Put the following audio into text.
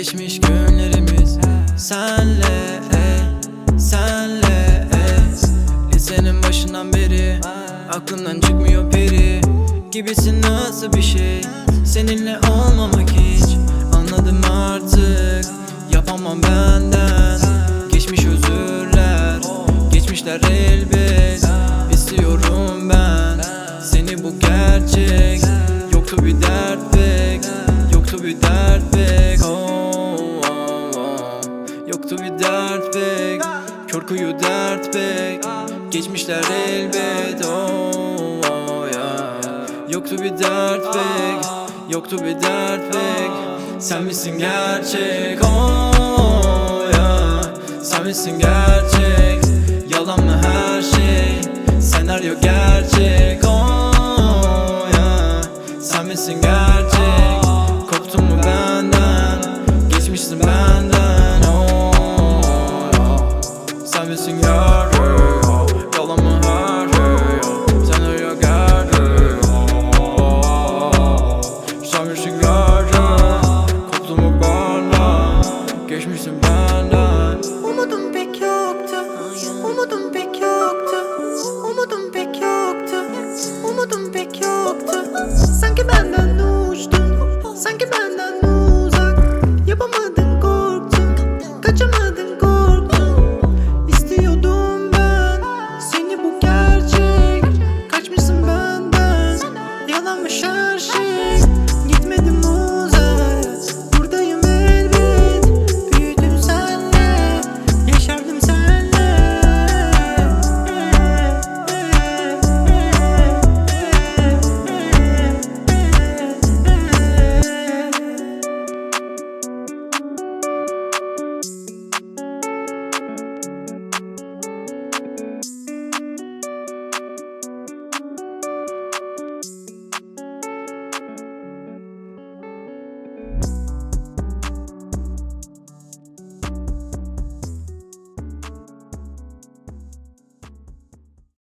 geçmiş günlerimiz. Senle, senle Lisenin başından beri Aklımdan çıkmıyor peri. Gibisin nasıl bir şey? Seninle olmamak hiç Anladım artık. Yapamam benden. Geçmiş özürler Geçmişler elbet Yoktu bir dert pek Kör kuyu dert pek. Geçmişler elbet oh, oh yeah. Yoktu bir dert pek Yoktu bir dert pek. Sen misin gerçek? Oh, oh yeah. Sen misin gerçek? Yalan mı her şey? Senaryo gerçek. Oh, oh yeah. Sen misin gerçek? Koptun mu benden? Geçmişsin benden. düşmüşsün benden Umudum pek yoktu. Umudum pek yoktu. Umudum pek yoktu. Umudum pek yoktu. Sanki benden uçtun. Sanki benden uzak. Yapamadın korktun. Kaçamadın.